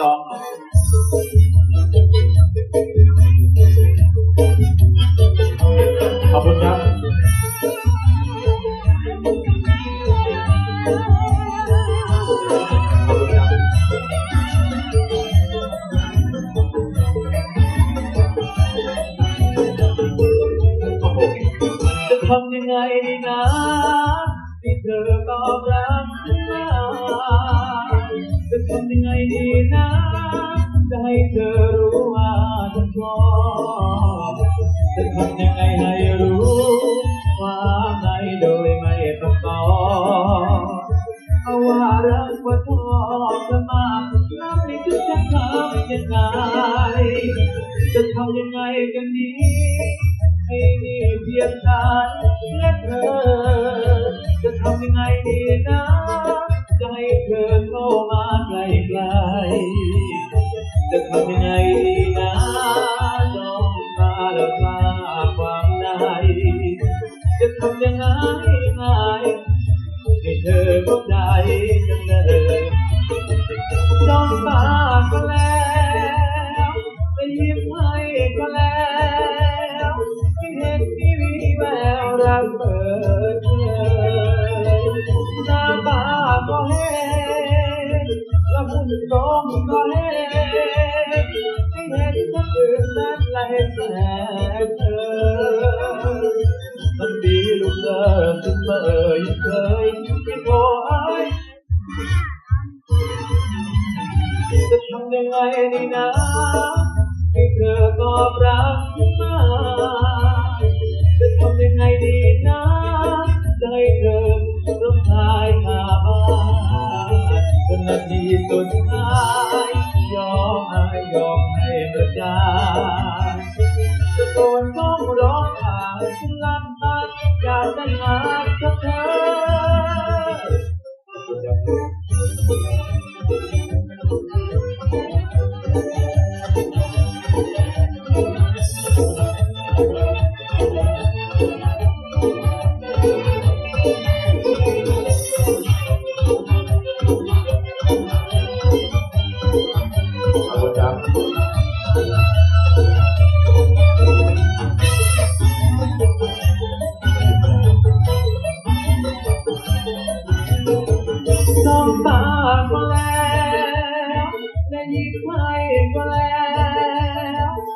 จองขอบคุณครับทำยังไงดีนะที่เธอตอบรับมาจะทำยังไงดี นะจะให้เธอรู้ว่าฉันชอบจะทำยังไงให้รู้ว่าในโดยไม่ต้องตอบเพราะว่ารักว่าชอบจะมากน้ำนี่คือจะทำยังไงจะทำยังไงกันดีให้มีเพียงฉันและเธอ จะทำยังไงดีนะำยังไงไงให้เธอเข้าใจกันเลยจ้องตาก็แล้วไปยิ้มให้ก็แล้วไม่เห็นที่มีแววรักเปิดเผยหน้าตาก็เห็นแล้วหุ่นทรงก็เห็นไม่เห็นคนอื่นนั้นและเห็นแต่เเมื่อยังเคยไม่โทรเอ้ยจะทำยังไงดีนะให้เธอตอบรับมาจะทำยังไงดีนะจะให้เธอร้องไห้ขาบ้านจนนาทีสุดท้าย ดินถึงเมื่อยังเคยที่โอ้ยน่ารักมาก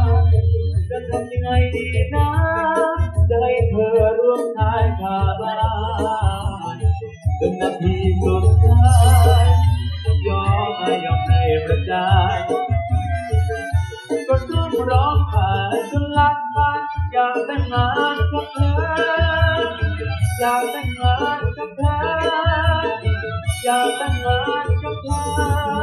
ทำยังไงดีนะ จะให้เธอร่วมทายขาบ้านจนนาทีสุดท้ายยอมให้ยอมให้ประจานก็ร้องร้องไห้จนลัดบ้านอยากแต่งงานกับเธออยากแต่งงานกับเธออยากแต่งงานกับเธอ